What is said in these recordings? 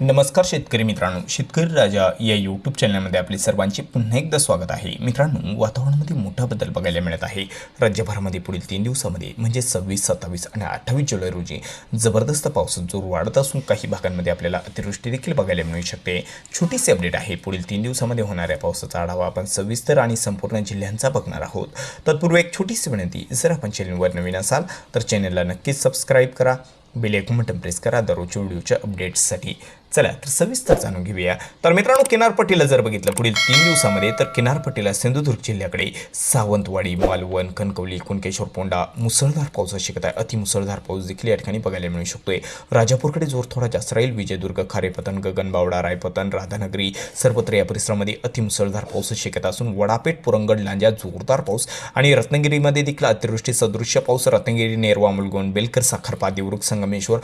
नमस्कार शेतकरी मित्रांनो. शेतकरी राजा या यूट्यूब चॅनलमध्ये आपले सर्वांचे पुन्हा एकदा स्वागत आहे. मित्रांनो वातावरणामध्ये मोठा बदल बघायला मिळत आहे. राज्यभरामध्ये पुढील तीन दिवसामध्ये म्हणजे सव्वीस सत्तावीस आणि अठ्ठावीस जुलै रोजी जबरदस्त पावसाचा जोर वाढत असून काही भागांमध्ये आपल्याला अतिवृष्टी देखील बघायला मिळू शकते. छोटीशी अपडेट आहे. पुढील तीन दिवसामध्ये होणाऱ्या पावसाचा आढावा आपण सविस्तर आणि संपूर्ण जिल्ह्यांचा बघणार आहोत. तत्पूर्वी एक छोटीशी विनंती जर आपण चॅनलवर नवीन असाल तर चॅनलला नक्कीच सबस्क्राईब करा. बेल आयकॉन बटन प्रेस करा. दररोजच्या व्हिडिओच्या अपडेट्ससाठी चला तर सविस्तर जाणून घेऊया. तर मित्रांनो किनारपट्टीला जर बघितलं पुढील तीन दिवसामध्ये तर किनारपट्टीला सिंधुदुर्ग जिल्ह्याकडे सावंतवाडी मालवण कणकवली कुणकेश्वर पोंडा मुसळधार पाऊस शक्यता आहे. अतिमुसळधार पाऊस देखील या ठिकाणी बघायला मिळू शकतोय. राजापूरकडे जोर थोडा जास्त राहील विजयदुर्ग खारेपतन गगनबावडा रायपतन राधानगरी सर्वत्र या परिसरामध्ये अतिमुसळधार पाऊस शक्यता असून वडापेठ पुरंगड लांजा जोरदार पाऊस आणि रत्नागिरीमध्ये देखील अतिवृष्टी सदृश्य पाऊस. रत्नागिरी नेरवा मुलगोन बेलकर साखरपा देवरुख संगमेश्वर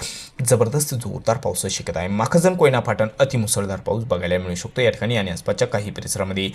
जबरदस्त जोरदार पाऊस शक्यता आहे. माखजन कोयना फाटण अतिमुसळधार पाऊस बघायला मिळू शकतो. या ठिकाणी आणि आसपासच्या काही परिसरामध्ये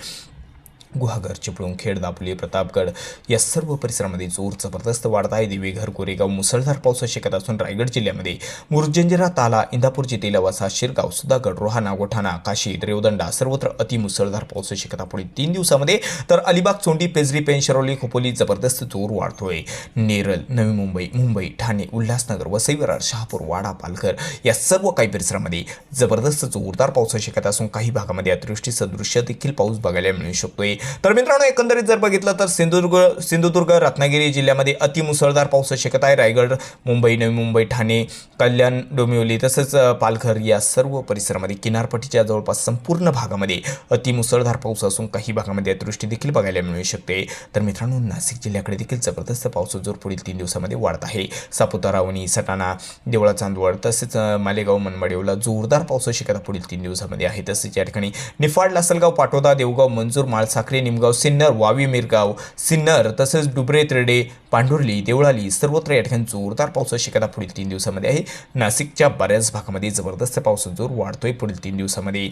गुहागर चिपळूणखेड दापोली प्रतापगड या सर्व परिसरामध्ये जोर जबरदस्त वाढत आहे. दिवेघर कोरेगाव मुसळधार पाऊस शिकत असून रायगड जिल्ह्यामध्ये मुरजंजिरा ताला इंदापूर जिथे वसा शिरगाव सुधागड रोहाणा गोठाणा काशी रेवदंडा सर्वत्र अतिमुसळधार पाऊस शक्यता पुढील तीन दिवसामध्ये. तर अलिबाग चोंडी पेजरी पेनशरोली खोपोली जबरदस्त जोर वाढतोय. नेरल नवी मुंबई मुंबई ठाणे उल्हासनगर वसई विरार शहापूर वाडा पालघर या सर्व काही परिसरामध्ये जबरदस्त जोरदार पाऊस शिकत असून काही भागामध्ये अतिवृष्टी सदृश्य देखील पाऊस बघायला मिळू शकतोय. तर मित्रांनो एकंदरीत जर बघितलं तर सिंधुदुर्ग सिंधुदुर्ग रत्नागिरी जिल्ह्यामध्ये अतिमुसळधार पाऊस शक्यता आहे. रायगड मुंबई नवी मुंबई ठाणे कल्याण डोंबिवली तसंच पालघर या सर्व परिसरामध्ये किनारपट्टीच्या जवळपास संपूर्ण भागामध्ये अतिमुसळधार पाऊस असून काही भागामध्ये अतिवृष्टी देखील बघायला मिळू शकते. तर मित्रांनो नाशिक जिल्ह्याकडे देखील जबरदस्त पाऊस जोर पुढील तीन दिवसामध्ये वाढत आहे. सापुतारा वणी सटाणा देवळा चांदवड तसेच मालेगाव मनमाडेवला जोरदार पाऊस शक्यता पुढील तीन दिवसामध्ये आहे. तसेच या ठिकाणी निफाड लासलगाव पाटोदा देवगाव मंजूर साखरे निमगाव सिन्नर वावी मिरगाव सिन्नर तसेच डुबरे त्रेडे पांढुर्ली देवळाली सर्वत्र या ठिकाणी जोरदार पावसाची शक्यता पुढील तीन दिवसामध्ये आहे. नाशिकच्या बऱ्याच भागामध्ये जबरदस्त पावसाचा जोर वाढतोय पुढील तीन दिवसामध्ये.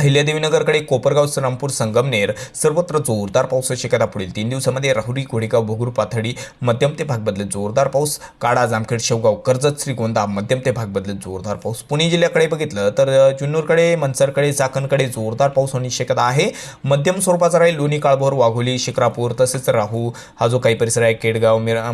अहिल्यादेवीनगरकडे कोपरगाव श्रीरामपूर संगमनेर सर्वत्र जोरदार पावसाची शक्यता पुढील तीन दिवसामध्ये राहुरी घोडेगाव भोगूर पाथडी मध्यम ते भाग बदलत जोरदार पाऊस काडा जामखेड शेवगाव कर्जत श्रीगोंदा मध्यम ते भाग बदलत जोरदार पाऊस. पुणे जिल्ह्याकडे बघितलं तर जुन्नूरकडे मनसरकडे चाकणकडे जोरदार पाऊस होण्याची शक्यता आहे. मध्यम स्वरूपाचा राहील लोणी काळभोर वाघोली शिक्रापूर तसेच राहू हा जो काही परिसर आहे केडगाव मिरा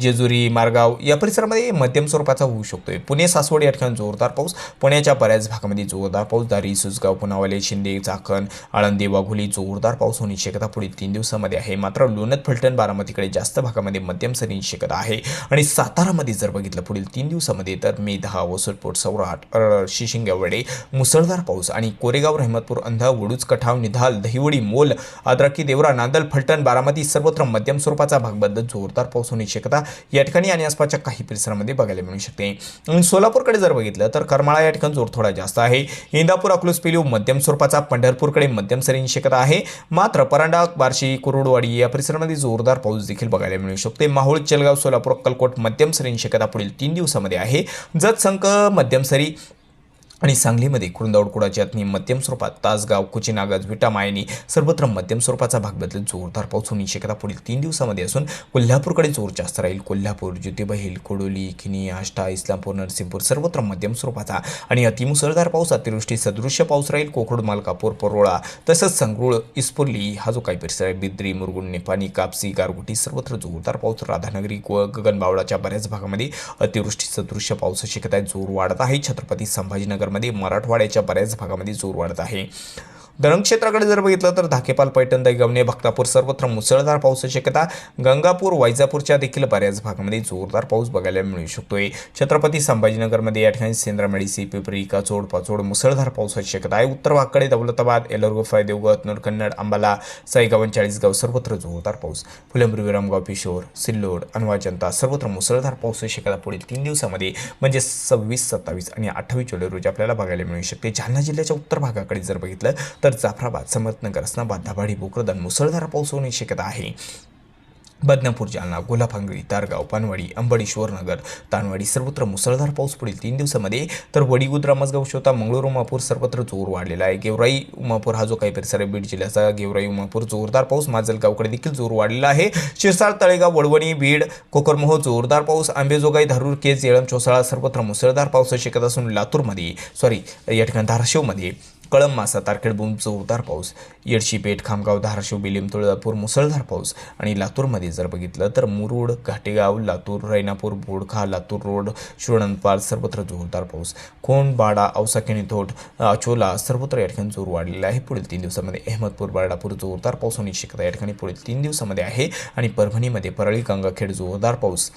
जेजुरी मारगाव या परिसरामध्ये मध्यम स्वरूपाचा होऊ शकतोय. पुणे सासवड या ठिकाणी जोरदार पाऊस पुण्याच्या बऱ्याच भागामध्ये जोरदार पाऊस दारी सुसगाव पुनावाले शिंदे चाकण आळंदी वाघोली जोरदार पाऊस होण्याची शक्यता पुढील तीन दिवसामध्ये आहे. मात्र लोणत फलटण बारामतीकडे जास्त भागामध्ये मध्यम सरींची शक्यता आहे. आणि सातारामध्ये जर बघितलं पुढील तीन दिवसामध्ये तर मेधा वसटपोट सौराट शिशिंगवडे मुसळधार पाऊस आणि कोरेगाव रहमतपूर अंधा वडूच कठाव निधाल दहिवडी मोल आद्राकी देवरा नांदल फलटण बारामती सर्वत्र मध्यम स्वरूपाचा भाग बदलत जोरदार पाऊस होण्याची शक्यता या ठिकाणी आणि आसपासच्या काही परिसरामध्ये बघायला मिळू शकते. सोलापूरकडे जर बघितलं तर करमाळा या ठिकाणी जोर थोडा जास्त आहे. इंदापूर अकलूस पेलू मध्यम स्वरूपाचा पंढरपूरकडे मध्यम सरींची शक्यता आहे. मात्र परांडा बार्शी कुरुडवाडी या परिसरामध्ये जोरदार पाऊस देखील बघायला मिळू शकते. माहोळ चलगाव सोलापूर अक्कलकोट मध्यम सरींची शक्यता पुढील तीन दिवसामध्ये आहे. जतसंख मध्यम सरी आणि सांगलीमध्ये कुरुंदावडकुडाची कुडाची मध्यम स्वरूपात तासगाव कुचिनागज विटा मायनी सर्वत्र मध्यम स्वरूपाचा भाग बदलत जोरदार पाऊस होण्याची शक्यता पुढील तीन दिवसामध्ये असून कोल्हापूरकडे जोर जास्त राहील. कोल्हापूर ज्योतिबहिल कोडोली किनी आष्टा इस्लामपूर नरसिंहपूर सर्वत्र मध्यम स्वरूपाचा आणि अतिमुसळधार पाऊस अतिवृष्टी सदृश्य पाऊस राहील. कोकड मालकापूर परोळा तसंच संगरुळ इस्पुर्ली हा जो काही परिसर आहे बिद्री मुरगुण निपाणी कापसी गारगोटी सर्वत्र जोरदार पाऊस. राधानगरी ग गगनबावडाच्या बऱ्याच भागामध्ये अतिवृष्टी सदृश्य पावसाची शक्यता आहे जोर वाढत आहे. छत्रपती संभाजीनगर संभाजीनगरमध्ये मराठवाड्याच्या बऱ्याच भागामध्ये जोर वाढत आहे. धरण क्षेत्राकडे जर बघितलं तर धाकेपाल पैठण दैगवणे भक्तापूर सर्वत्र मुसळधार पावसाची शक्यता. गंगापूर वैजापूरच्या देखील बऱ्याच भागामध्ये जोरदार पाऊस बघायला मिळू शकतोय. छत्रपती संभाजीनगरमध्ये या ठिकाणी सेंद्रामेडिसी पिपरी काचोड पाचोड मुसळधार पावसाची शक्यता आहे. उत्तर भागकडे दौलताबाद एलरगुफा देवगत नरकन्नड अंबाला साईगावन चाळीसगाव सर्वत्र जोरदार पाऊस. फुलंब्री विरामगाव पिशोर सिल्लोड अनवाजनता सर्वत्र मुसळधार पावसाची शक्यता पुढील तीन दिवसामध्ये म्हणजे सव्वीस सत्तावीस आणि अठ्ठावीस जुलै रोजी आपल्याला बघायला मिळू शकते. जालना जिल्ह्याच्या उत्तर भागाकडे जर बघितलं तर जाफराबाद समर्थनगर अस्नाबाद दाभाडी बोकरदन मुसळधार पाऊस होण्याची शक्यता आहे. बदनापूर जालना गोलाफांगरी तारगाव पानवाडी अंबडेश्वर नगर तानवाडी सर्वत्र मुसळधार पाऊस पुढील तीन दिवसामध्ये. तर वडीगुद्रा मजगाव शोता मंगळूर उमापूर सर्वत्र जोर वाढलेला आहे. गेवराई उमापूर हा जो काही परिसर आहे बीड जिल्ह्याचा गेवराई उमापूर जोरदार पाऊस माजलगावकडे देखील जोर वाढलेला आहे. शिरसाळ तळेगाव वडवणी बीड कोकरमोह जोरदार पाऊस आंबेजोगाई धारूर केज येळम चोसाळा सर्वत्र मुसळधार पाऊस शक्यता असून लातूरमध्ये सॉरी या ठिकाणी धाराशिवमध्ये कळम मासा तारखेडबूम जोरदार पाऊस येडशी पेठ खामगाव धाराशिव बिलिम तुळजापूर मुसळधार पाऊस आणि लातूरमध्ये जर बघितलं तर मुरुड घाटेगाव लातूर रैनापूर बोडखा लातूर रोड शिवणंदपाल सर्वत्र जोरदार पाऊस. कोण बाडा औसा थोट अचोला सर्वत्र या ठिकाणी जोर वाढलेला आहे. पुढील तीन दिवसामध्ये अहमदपूर बारडापूर जोरदार पाऊस होण्याची शक्यता या ठिकाणी पुढील तीन दिवसामध्ये आहे आणि परभणीमध्ये परळी गंगाखेड जोरदार पाऊस.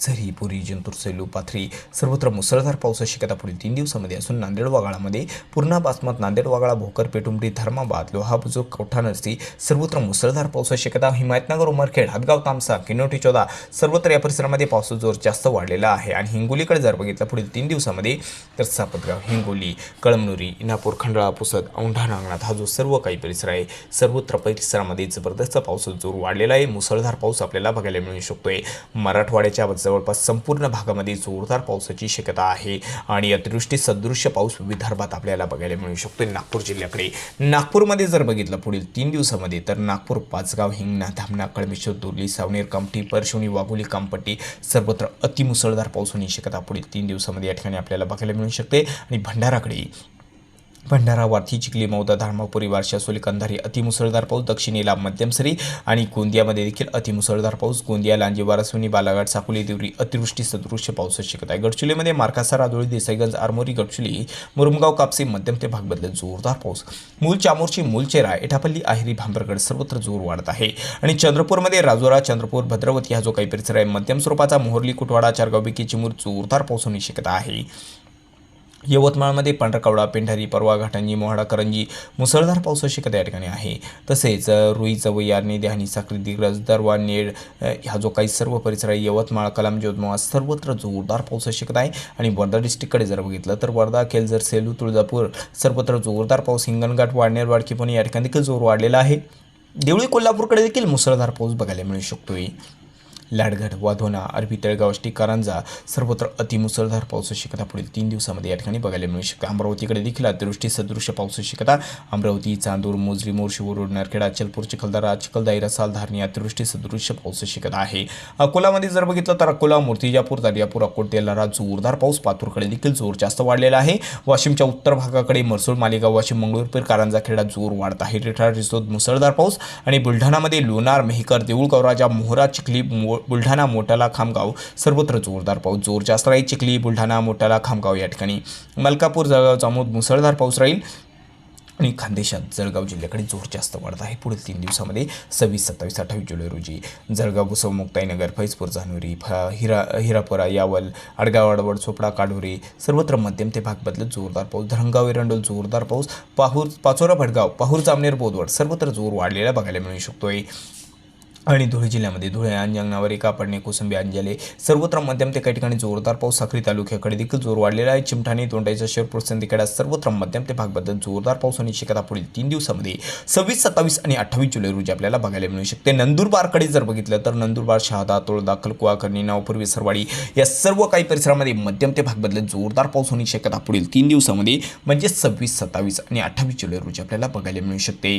झरी पुरी जिंतूर सेलू पाथरी सर्वत्र मुसळधार पावसाची शक्यता पुढील तीन दिवसामध्ये असून नांदेड वागाळामध्ये पूर्णा बासमत नांदेड वागाळा भोकर पेटुंबरी धर्माबाद लोहा बुजुर्ग कवठा नरसी सर्वत्र मुसळधार पावसाची शक्यता हिमायतनगर उमरखेड हदगाव तामसा किनोटी चौदा सर्वत्र या परिसरामध्ये पावसाचा जोर जास्त वाढलेला आहे. आणि हिंगोलीकडे जर बघितलं पुढील तीन दिवसामध्ये तर सापतगाव हिंगोली कळमनुरी इनापूर खंडाळा पुसद औंढा नांगणात हा जो सर्व काही परिसर आहे सर्वत्र परिसरामध्ये जबरदस्त पावसाचा जोर वाढलेला आहे. मुसळधार पाऊस आपल्याला बघायला मिळू शकतोय. मराठवाड्याच्या जवळपास संपूर्ण भागामध्ये जोरदार पावसाची शक्यता आहे. आणि अतिवृष्टी सदृश्य पाऊस विदर्भात आपल्याला बघायला मिळू शकतो. नागपूर जिल्ह्याकडे. नागपूरमध्ये जर बघितलं पुढील तीन दिवसामध्ये तर नागपूर पाचगाव हिंगणा धामणा कळमेश्वर दोर्ली सावनेर कामठी परशिवनी वाघोली कामपट्टी सर्वत्र अतिमुसळधार पाऊस होण्याची शक्यता पुढील तीन दिवसामध्ये या ठिकाणी आपल्याला बघायला मिळू शकते. आणि भंडाराकडे भंडारा वारथी चिखली मौदा धारमापुरी वारशा सोली कंधारी अतिमुसळधार पाऊस दक्षिणेला मध्यम सरी आणि गोंदियामध्ये देखील अतिमुसळधार पाऊस. गोंदिया लांजी वारसवणी बालाघाट साकोली देवरी अतिवृष्टी सदृश्य पावसाची शक्यता आहे. गडचिरोलीमध्ये मार्कासा राजोळी देसाईगंज आरमोरी गडचिरोली मुरुमगाव कापसी मध्यम ते भाग बदलत जोरदार पाऊस. मूल चामोरची मूलचेरा एटापल्ली आहिरी भांबरगड सर्वत्र जोर वाढत आहे. आणि चंद्रपूरमध्ये राजोरा चंद्रपूर भद्रावती हा जो काही परिसर आहे मध्यम स्वरूपाचा मोहर्ली कुटवाडा चारगाव बिकी चिमूर जोरदार पाऊस होण्याची शक्यता आहे. यवतमाळमध्ये पांढरकवडा पेंढारी परवा घाटंजी मोहाडा करंजी मुसळधार पावसाची शक्यता या ठिकाणी आहे. तसेच रुई चवई देहानी साखरी दिग्रज दरवा नेड हा ह्या जो काही सर्व परिसर आहे यवतमाळ कलाम जोधमाळ सर्वत्र जोरदार पावसाची शक्यता आहे. आणि वर्धा डिस्ट्रिक्टकडे जर बघितलं तर वर्धा केलझर सेलू तुळजापूर सर्वत्र जोरदार पाऊस हिंगणघाट वाडनेर वाडकी पुणे या ठिकाणी देखील जोर वाढलेला आहे. देवळी कोल्हापूरकडे देखील मुसळधार पाऊस बघायला मिळू शकतोय. लाडघाट वाधोना अरबी तळगाव आष्टी कारंजा सर्वत्र अतिमुसळधार पावसाची शक्यता पुढील तीन दिवसामध्ये या ठिकाणी बघायला मिळू शकते. अमरावतीकडे देखील अतिवृष्टी सदृश पावसाची शक्यता. अमरावती चांदूर मोजरी मोर्शी वरुड नारखेडा अचलपूर चिखलदरा चिखलदाई रसाल धारणी अतिवृष्टी सदृश पावसाची शक्यता आहे. अकोलामध्ये जर बघितलं तर अकोला मूर्तिजापूर दर्यापूर अकोट तेलारा जोरदार पाऊस पातूरकडे देखील जोर जास्त वाढलेला आहे. वाशिमच्या उत्तर भागाकडे मरसूळ मालेगाव वाशिम मंगळूरपेर कारंजा खेडा जोर वाढत आहे. रिठा रिसोद मुसळधार पाऊस आणि बुलढाणामध्ये लोणार मेहकर देऊळगाव राजा मोहरा चिखली मो बुलढाणा मोटाला खामगाव सर्वत्र जोरदार पाऊस. जोर जास्त राहील चिखली बुलढाणा मोटाला खामगाव या ठिकाणी. मलकापूर जळगाव जामोद मुसळधार पाऊस राहील. आणि खानदेशात जळगाव जिल्ह्याकडे जोर जास्त वाढत आहे. पुढील तीन दिवसामध्ये सव्वीस सत्तावीस अठ्ठावीस जुलै रोजी जळगाव भुसव मुक्ताईनगर फैजपूर जानोरी फ हिरा हिरापुरा यावल आडगाव अडवड चोपडा काढोरी सर्वत्र मध्यम ते भाग बदलत जोरदार पाऊस. धरणगाव एरंडोल जोरदार पाऊस. पाहूर पाचोरा भडगाव पाहूर जामनेर बोदवड सर्वत्र जोर वाढलेला बघायला मिळू शकतोय. आणि धुळे जिल्ह्यामध्ये धुळे अंजंगनावरी कापडणे कोसंबी अंजले सर्वत्र मध्यम ते काही ठिकाणी जोरदार पाऊस. साखरी तालुक्याकडे देखील जोर वाढलेला आहे. चिमठाणे तोंडाईचा शेरपूर संधीकडा सर्वत्र मध्यम ते भागबद्दल जोरदार पाऊस होण्याची शक्यता पुढील तीन दिवसामध्ये सव्वीस सत्तावीस आणि अठ्ठावीस जुलै रोजी आपल्याला बघायला मिळू शकते. नंदुरबारकडे जर बघितलं तर नंदुरबार शहादा तोळदा खलकुवा करणी नावपूर्वी सरवाडी या सर्व काही परिसरामध्ये मध्यम ते भागबद्दल जोरदार पाऊस होण्याची शक्यता पुढील तीन दिवसामध्ये म्हणजे सव्वीस सत्तावीस आणि अठ्ठावीस जुलै रोजी आपल्याला बघायला मिळू शकते.